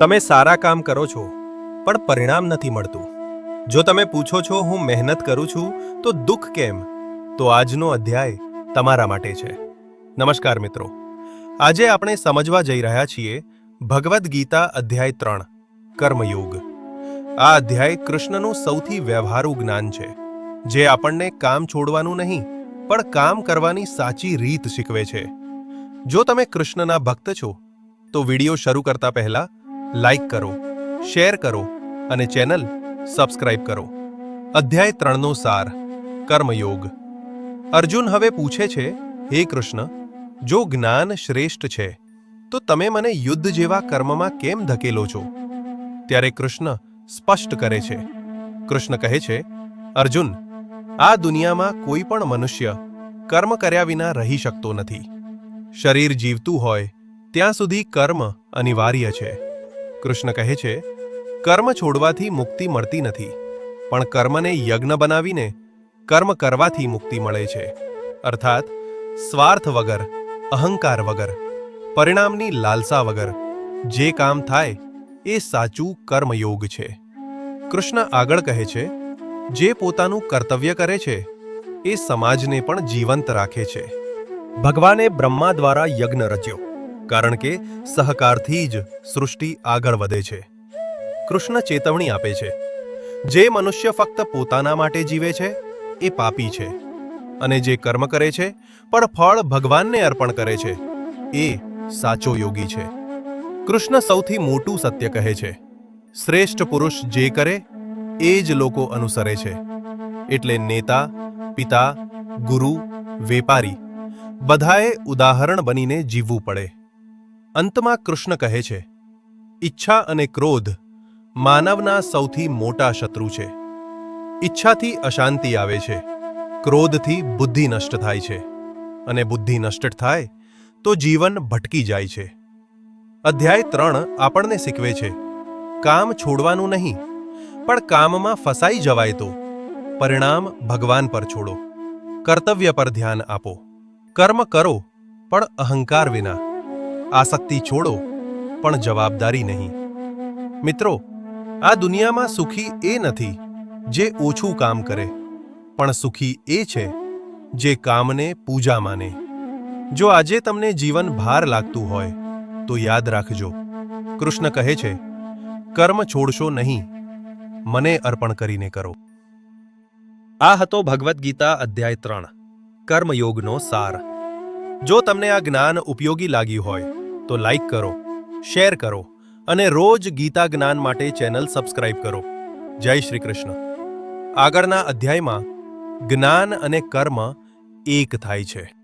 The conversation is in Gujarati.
તમે સારા કામ કરો છો, પણ પરિણામ નથી મળતું. જો તમે પૂછો છો હું મહેનત કરું છું, તો દુઃખ કેમ? તો આજનો અધ્યાય તમારા માટે છે. નમસ્કાર મિત્રો. આજે આપણે સમજવા જઈ રહ્યા છીએ ભગવદ્ ગીતા અધ્યાય ત્રણ, કર્મયોગ. આ અધ્યાય કૃષ્ણનું સૌથી વ્યવહારુ જ્ઞાન છે, જે આપણને કામ છોડવાનું નહીં, પણ કામ કરવાની સાચી રીત શીખવે છે. જો તમે કૃષ્ણના ભક્ત છો, તો વિડિયો શરૂ કરતા પહેલા લાઈક કરો, શેર કરો અને ચેનલ સબસ્ક્રાઇબ કરો. અધ્યાય ત્રણનો સાર, કર્મયોગ. અર્જુન હવે પૂછે છે, હે કૃષ્ણ, જો જ્ઞાન શ્રેષ્ઠ છે, તો તમે મને યુદ્ધ જેવા કર્મમાં કેમ ધકેલો છો? ત્યારે કૃષ્ણ સ્પષ્ટ કરે છે. કૃષ્ણ કહે છે, અર્જુન, આ દુનિયામાં કોઈ પણ મનુષ્ય કર્મ કર્યા વિના રહી શકતો નથી. શરીર જીવતું હોય, ત્યાં સુધી કર્મ અનિવાર્ય છે. કૃષ્ણ કહે છે, કર્મ છોડવાથી મુક્તિ મળતી નથી, પણ કર્મને યજ્ઞ બનાવીને કર્મ કરવાથી મુક્તિ મળે છે. અર્થાત, સ્વાર્થ વગર, અહંકાર વગર, પરિણામની લાલસા વગર, જે કામ થાય એ સાચું કર્મયોગ છે. કૃષ્ણ આગળ કહે છે, જે પોતાનું કર્તવ્ય કરે છે, એ સમાજને પણ જીવંત રાખે છે. ભગવાને બ્રહ્મા દ્વારા યજ્ઞ રચ્યો. કારણ કે સહકારથી જ સૃષ્ટિ આગળ વધે છે. કૃષ્ણ ચેતવણી આપે છે. જે મનુષ્ય ફક્ત પોતાના માટે જીવે છે, એ પાપી છે. અને જે કર્મ કરે છે, પણ ફળ ભગવાનને અર્પણ કરે છે, એ સાચો યોગી છે. કૃષ્ણ સૌથી મોટું સત્ય કહે છે. શ્રેષ્ઠ પુરુષ જે કરે, એ જ લોકો અનુસરે છે. એટલે નેતા, પિતા, ગુરુ, વેપારી, બધાએ ઉદાહરણ બનીને જીવવું પડે. અંતમાં કૃષ્ણ કહે છે, ઈચ્છા અને ક્રોધ માનવના સૌથી મોટા શત્રુ છે. ઈચ્છાથી અશાંતિ આવે છે, ક્રોધથી બુદ્ધિ નષ્ટ થાય છે. અને બુદ્ધિ નષ્ટ થાય તો જીવન ભટકી જાય છે. અધ્યાય ત્રણ આપણને શીખવે છે, કામ છોડવાનું નહીં, પણ કામમાં ફસાઈ જવાય તો. પરિણામ ભગવાન પર છોડો. કર્તવ્ય પર ધ્યાન આપો. કર્મ કરો, પણ અહંકાર વિના. આસક્તિ છોડો, પણ જવાબદારી નહીં. મિત્રો, આ દુનિયામાં સુખી એ નથી જે ઓછું કામ કરે, પણ સુખી એ છે જે કામને પૂજા માને. જો આજે તમને જીવન ભાર લાગતું હોય, તો યાદ રાખજો. કૃષ્ણ કહે છે, કર્મ છોડશો નહીં, મને અર્પણ કરીને કરો. આ હતો ભગવદ્ ગીતા અધ્યાય ત્રણ, કર્મયોગનો સાર. જો તમને આ જ્ઞાન ઉપયોગી લાગ્યું હોય તો લાઈક કરો, શેર કરો અને રોજ ગીતા જ્ઞાન માટે ચેનલ સબસ્ક્રાઇબ કરો. જય શ્રી કૃષ્ણ. આગળના અધ્યાયમાં જ્ઞાન અને કર્મ એક થાય છે.